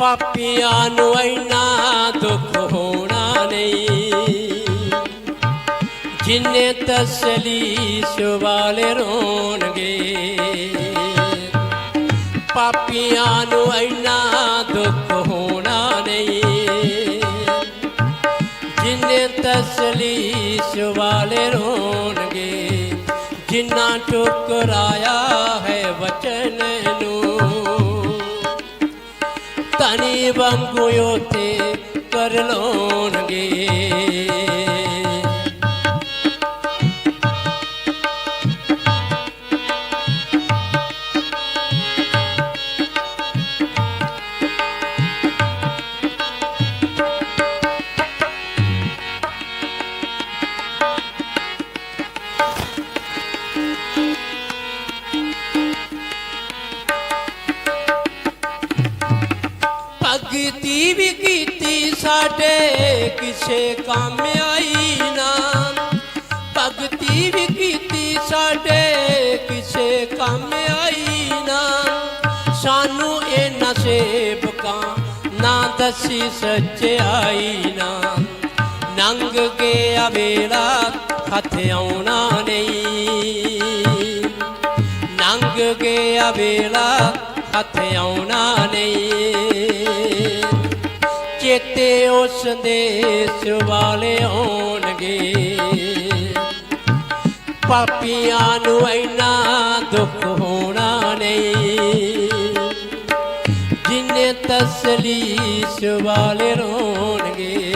ਪਾਪੀਆਂ ਨੂੰ ਇੰਨਾ ਦੁੱਖ ਹੋਣਾ ਨਹੀਂ। ਜਿੰਨੇ ਤਸਲੀ ਵਾਲੇ ਰੋਣਗੇ, ਪਾਪੀਆਂ ਨੂੰ ਇੰਨਾ ਦੁੱਖ ਹੋਣਾ ਨਹੀਂ। ਜਿੰਨੇ ਤਸਲੀ ਵਾਲੇ ਰੋਣਗੇ ਜਿਨ੍ਹਾਂ ਠੁਕਰਾਇਆ ਹੈ ਵਚਨ ਨੂੰ ਤਨੀ ਵਾਂਗੂ ਉਥੇ ਕੀ ਵੀ ਕੀਤੀ ਸਾਡੇ ਕਿਸੇ ਕੰਮ ਆਈ ਨਾ। ਭਗਤੀ ਵੀ ਕੀਤੀ ਸਾਡੇ ਕਿਸੇ ਕੰਮ ਆਈ ਨਾ। ਸਾਨੂੰ ਇਹ ਸੇਵਕਾਂ ਨਾ ਦੱਸੀ ਸੱਚਾਈ ਨਾ। ਨੰਗ ਗਿਆ ਵੇਲਾ ਹੱਥ ਆਉਣਾ ਨਹੀਂ। ਨੰਗ ਗਿਆ ਵੇਲਾ ਹੱਥ ਆਉਣਾ ਨਹੀਂ। ਚੇਤੇ ਉਸ ਦੇਸ਼ ਵਾਲੇ ਆਉਣਗੇ ਪਾਪੀਆਂ ਨੂੰ ਇੰਨਾ ਦੁੱਖ ਹੋਣਾ ਨਹੀਂ। ਜਿੰਨੇ ਤਸਲੀਸ ਵਾਲੇ ਰੋਣਗੇ।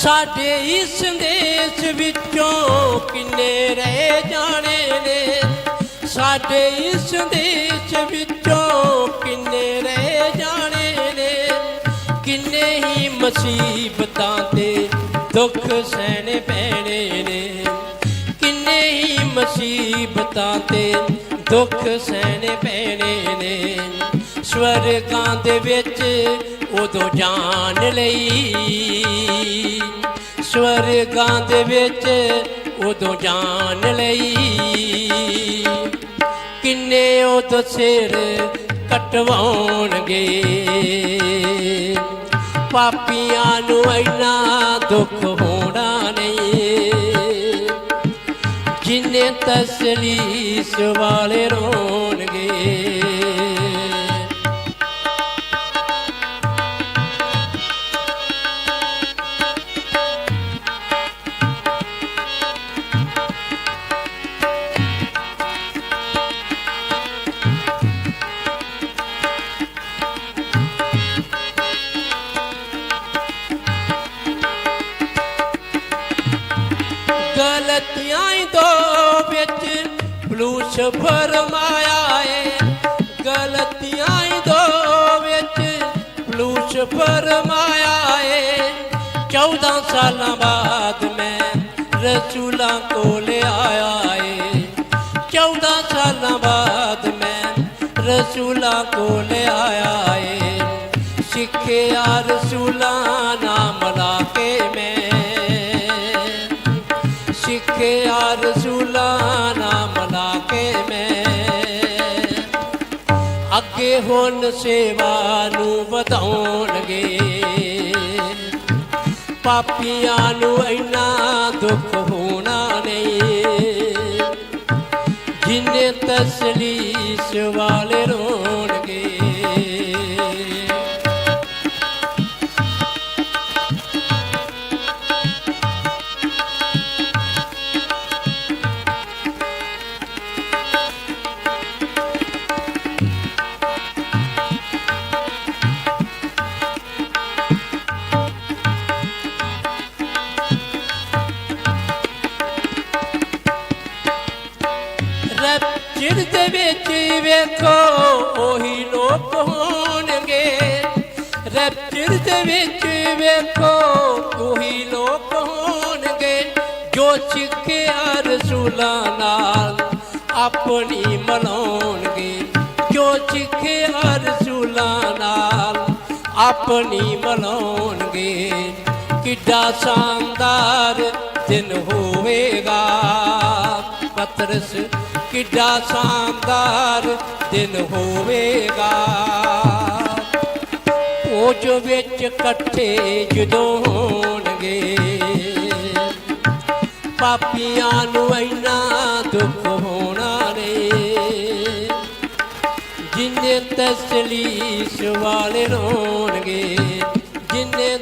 ਸਾਡੇ ਇਸ ਦੇਸ਼ ਵਿੱਚੋਂ ਕਿੰਨੇ ਰਹਿ ਜਾਣੇ ਨੇ? ਸਾਡੇ ਇਸ ਦੇਸ਼ ਵਿੱਚੋਂ ਕਿੰਨੇ ਰਹਿ ਜਾਣੇ ਨੇ? ਕਿੰਨੇ ਹੀ ਮੁਸੀਬਤਾਂ ਤੇ ਦੁੱਖ ਸਹਿਣੇ ਪੈਣੇ ਨੇ? ਕਿੰਨੇ ਹੀ ਮੁਸੀਬਤਾਂ ਤੇ ਦੁੱਖ ਸਹਿਣੇ ਪੈਣੇ ਨੇ? ਸਵਰਗਾਂ ਦੇ ਵਿੱਚ ਉਦੋਂ ਜਾਣ ਲਈ। ਸਵਰਗਾਂ ਦੇ ਵਿੱਚ ਉਦੋਂ ਜਾਣ ਲਈ। ਕਿੰਨੇ ਉਦੋਂ ਸਿਰ ਕਟਵਾਉਣਗੇ। ਪਾਪੀਆਂ ਨੂੰ ਇੰਨਾ ਦੁੱਖ ਹੋਣਾ ਨਹੀਂ। ਜਿੰਨੇ ਤਸਲੀਸ ਵਾਲੇ ਰੋਣਗੇ। ਗਲਤੀਆਂ ਦੋ ਵਿੱਚ ਬਲੂਸ ਫਰਮਾਇਆ ਏ। ਗਲਤੀਆਂ ਹੀ ਦੋ ਵਿੱਚ ਬਲੂਸ ਫਰਮਾਇਆ ਏ। 14 ਸਾਲਾਂ ਬਾਅਦ ਮੈਂ ਰਸੂਲਾਂ ਕੋਲ ਆਇਆ ਏ। 14 ਸਾਲਾਂ ਬਾਅਦ ਮੈਂ ਰਸੂਲਾਂ ਕੋਲ ਆਇਆ ਏ। ਸਿੱਖਿਆ ਰਸੂਲਾਂ ਸਿੱਖਿਆ ਰਸੂਲਾਂ ਨਾਮ ਲਾ ਕੇ ਮੈਂ। ਅੱਗੇ ਹੁਣ ਸੇਵਾ ਨੂੰ ਵਧਾਉਣਗੇ। ਪਾਪੀਆਂ ਨੂੰ ਇੰਨਾ ਦੁੱਖ ਹੋਣਾ ਨਹੀਂ। ਜਿੰਨੇ ਤਸਲੀਸ ਵਾਲੇ ਰੋਣਗੇ ਦੇ ਵਿੱਚ ਵੇਖੋ, ਉਹੀ ਲੋਕ ਹੋਣਗੇ। ਰਪਚਿਰ ਦੇ ਵਿੱਚ ਵੇਖੋ, ਉਹੀ ਲੋਕ ਹੋਣਗੇ। ਜੋ ਸਿੱਖਿਆ ਰਸੂਲਾਂ ਨਾਲ ਆਪਣੀ ਮਲਾਉਣਗੇ ਜੋ ਸਿੱਖਿਆ ਰਸੂਲਾਂ ਨਾਲ ਆਪਣੀ ਮਨਾਉਣਗੇ। ਕਿੱਡਾ ਸ਼ਾਨਦਾਰ ਦਿਨ ਹੋਵੇਗਾ। ਪਤਰਸ ਕਿੱਡਾ ਸ਼ਾਨਦਾਰ ਦਿਨ ਹੋਵੇਗਾ। ਪੋਜ ਵਿੱਚ ਇਕੱਠੇ ਜਦੋਂ ਹੋਣਗੇ, ਪਾਪੀਆਂ ਨੂੰ ਇੰਨਾ ਦੁੱਖ ਹੋਣਾ ਨੇ ਜਿੰਨੇ ਤਸਲੀਸ ਵਾਲੇ ਰੋਣਗੇ, ਜਿੰਨੇ